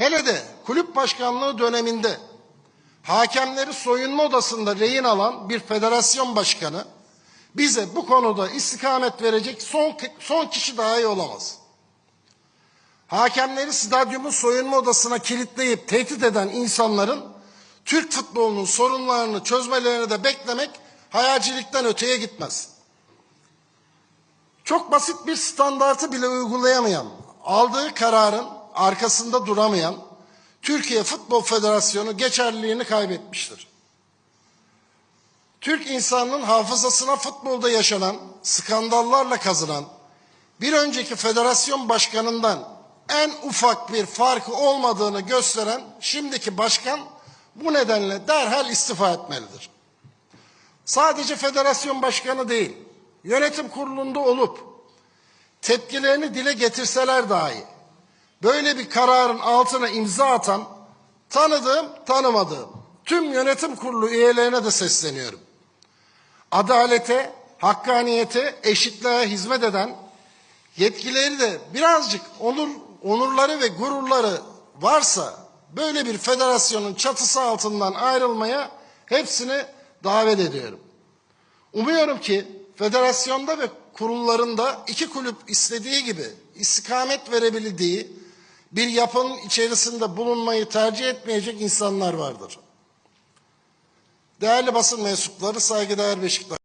Hele de kulüp başkanlığı döneminde hakemleri soyunma odasında rehin alan bir federasyon başkanı bize bu konuda istikamet verecek son, son kişi dahi olamaz. Hakemleri stadyumun soyunma odasına kilitleyip tehdit eden insanların Türk futbolunun sorunlarını çözmelerini de beklemek hayalcilikten öteye gitmez. Çok basit bir standartı bile uygulayamayan, aldığı kararın arkasında duramayan Türkiye Futbol Federasyonu geçerliliğini kaybetmiştir. Türk insanının hafızasına futbolda yaşanan skandallarla kazınan bir önceki federasyon başkanından en ufak bir farkı olmadığını gösteren şimdiki başkan bu nedenle derhal istifa etmelidir. Sadece federasyon başkanı değil, yönetim kurulunda olup tepkilerini dile getirseler dahi böyle bir kararın altına imza atan tanıdığım, tanımadığım tüm yönetim kurulu üyelerine de sesleniyorum. Adalete, hakkaniyete, eşitliğe hizmet eden yetkileri de birazcık onur, onurları ve gururları varsa böyle bir federasyonun çatısı altından ayrılmaya hepsini davet ediyorum. Umuyorum ki federasyonda ve kurullarında iki kulüp istediği gibi istikamet verebildiği bir yapının içerisinde bulunmayı tercih etmeyecek insanlar vardır. Değerli basın mensupları, saygıdeğer Beşiktaş.